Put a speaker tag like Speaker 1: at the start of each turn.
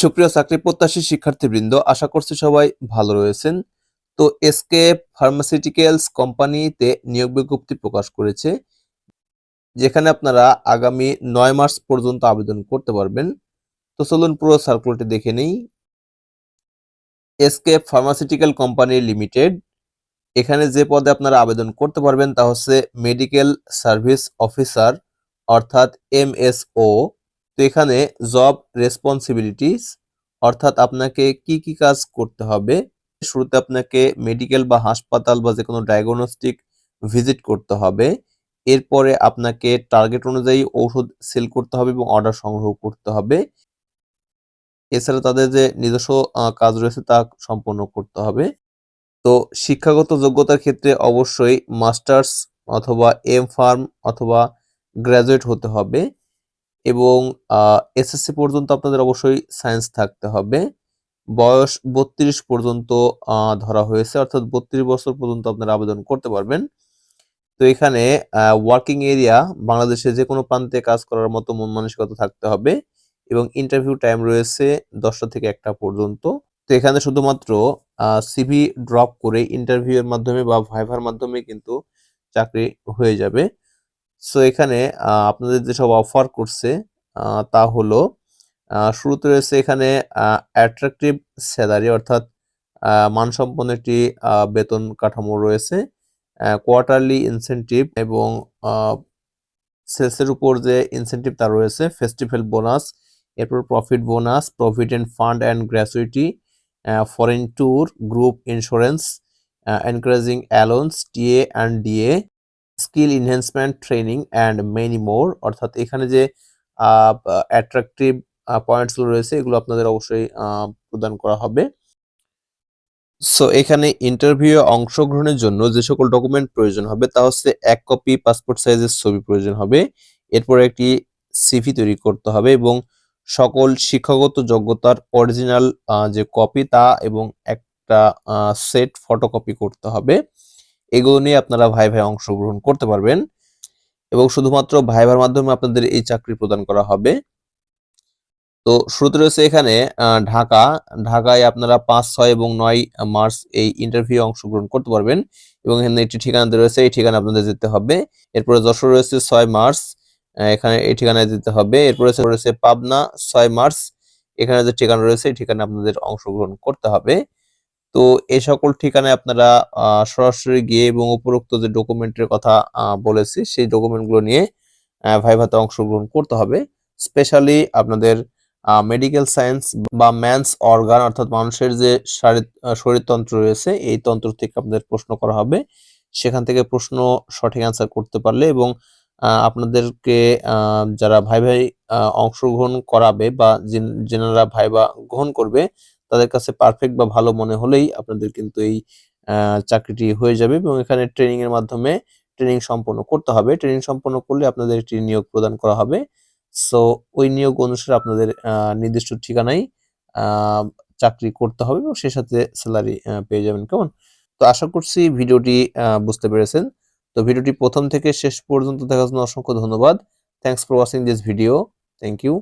Speaker 1: সুপ্রিয় চাকরি প্রত্যাশী শিক্ষার্থীবৃন্দ, আশা করছি সবাই ভালো রয়েছেন। তো এসকে ফার্মাসিউটিক্যালস কোম্পানিতে নিয়োগ বিজ্ঞপ্তি প্রকাশ করেছে, যেখানে আপনারা আগামী নয় মার্চ পর্যন্ত আবেদন করতে পারবেন। তো চলুন পুরো সার্কুলারটি দেখে নেই। এসকে ফার্মাসিউটিক্যাল কোম্পানি লিমিটেড, এখানে যে পদে আপনারা আবেদন করতে পারবেন তা হচ্ছে মেডিকেল সার্ভিস অফিসার, অর্থাৎ এমএসও তো এখানে জব রেসপন্সিবিলিটিস অর্থাৎ আপনাকে কি কি কাজ করতে হবে, শুরুতে আপনাকে মেডিকেল বা হাসপাতাল বা যে কোনো ডায়াগনস্টিক ভিজিট করতে হবে, এরপরে আপনাকে টার্গেট অনুযায়ী ঔষধ সেল করতে হবে এবং অর্ডার সংগ্রহ করতে হবে, এছাড়া তাদের যে নিজস্ব কাজ রয়েছে তা সম্পন্ন করতে হবে। তো শিক্ষাগত যোগ্যতার ক্ষেত্রে অবশ্যই মাস্টার্স অথবা এম ফার্ম অথবা গ্র্যাজুয়েট হতে হবে। এবং এসএসসি পর্যন্ত আপনাদের অবশ্যই সায়েন্স থাকতে হবে। বয়স বত্রিশ পর্যন্ত ধরা হয়েছে, অর্থাৎ বত্রিশ বছর পর্যন্ত আপনারা আবেদন করতে পারবেন। তো এখানে ওয়ার্কিং এরিয়া বাংলাদেশে যে কোনো প্রান্তে কাজ করার মতো মন মানসিকতা থাকতে হবে এবং ইন্টারভিউ টাইম রয়েছে দশটা থেকে একটা পর্যন্ত। তো এখানে শুধুমাত্র সিভি ড্রপ করে ইন্টারভিউ এর মাধ্যমে বা ভাইভার মাধ্যমে কিন্তু চাকরি হয়ে যাবে। সো এখানে আপনাদের যেসব অফার করছে তা হলো শুরুতে রয়েছে এখানে অ্যাট্রাকটিভ স্যালারি অর্থাৎ মানসম্পন্ন একটি বেতন কাঠামো রয়েছে কোয়ার্টারলি ইনসেনটিভ এবং সেলসের উপর যে ইনসেনটিভ তা রয়েছে ফেস্টিভ্যাল বোনাস এরপর profit bonus provident fund and gratuity foreign tour group insurance encouraging allowance TA and DA skill enhancement training and many more অর্থাৎ এখানে যে অ্যাট্রাকটিভ পয়েন্টসগুলো রয়েছে, এগুলো আপনাদের অবশ্যই প্রদান করা হবে। সো এখানে ইন্টারভিউ অংশগ্রহণের জন্য যে সকল ডকুমেন্ট প্রয়োজন হবে, তা হচ্ছে এক কপি পাসপোর্ট সাইজের ছবি প্রয়োজন হবে। এরপর একটি সিভি তৈরি করতে হবে এবং সকল শিক্ষাগত যোগ্যতার অরিজিনাল যে কপি তা এবং একটা সেট ফটোকপি করতে হবে। এগুলো নিয়ে আপনারা ভাই ভাই অংশগ্রহণ করতে পারবেন। এবং শুধুমাত্র ভাইভার মাধ্যমে আপনাদের এই চাকরি প্রদান করা হবে। তো শুরুতে রয়েছে এখানে ঢাকা। ঢাকায় আপনারা পাঁচ, ছয় এবং নয় মার্চ এই ইন্টারভিউ অংশগ্রহণ করতে পারবেন। এবং এখানে একটি ঠিকানা রয়েছে, এই ঠিকানা আপনাদের যেতে হবে। এরপরে যশোর রয়েছে ছয় মার্চ এখানে এই ঠিকানায় যেতে হবে। এরপরে রয়েছে পাবনা, ছয় মার্চ, এখানে যে ঠিকানা রয়েছে, এই ঠিকানা আপনাদের অংশগ্রহণ করতে হবে। তো এই সকল ঠিকানায় আপনারা সরাসরি গিয়ে এবং উপরোক্ত যে ডকুমেন্টের কথা বলেছি, সেই ডকুমেন্টগুলো নিয়ে ভাইভাতে অংশগ্রহণ করতে হবে। স্পেশালি আপনাদের মেডিকেল সায়েন্স বা ম্যানস অর্গান অর্থাৎ মানুষের যে শারীর- শরীরতন্ত্র রয়েছে, এই তন্ত্র থেকে আপনাদের প্রশ্ন করা হবে। সেখান থেকে প্রশ্ন সঠিক অ্যান্সার করতে পারলে এবং আপনাদেরকে যারা ভাই ভাই অংশগ্রহণ করাবে বা যিন- যেনারা ভাইবা গ্রহণ করবে তাদের কাছে পারফেক্ট বা ভালো মনে হলেই আপনাদের কিন্তু এই চাকরিটি হয়ে যাবে এবং এখানে ট্রেনিং এর মাধ্যমে ট্রেনিং সম্পন্ন করতে হবে। ট্রেনিং সম্পন্ন করলে আপনাদের একটি নিয়োগ প্রদান করা হবে। সো ওই নিয়োগ অনুসারে আপনাদের নির্দিষ্ট ঠিকানায় চাকরি করতে হবে এবং সেই সাথে স্যালারি পেয়ে যাবেন। কেমন? তো আশা করছি ভিডিওটি বুঝতে পেরেছেন। তো ভিডিওটি প্রথম থেকে শেষ পর্যন্ত দেখার জন্য অসংখ্য ধন্যবাদ। Thanks for watching this video thank you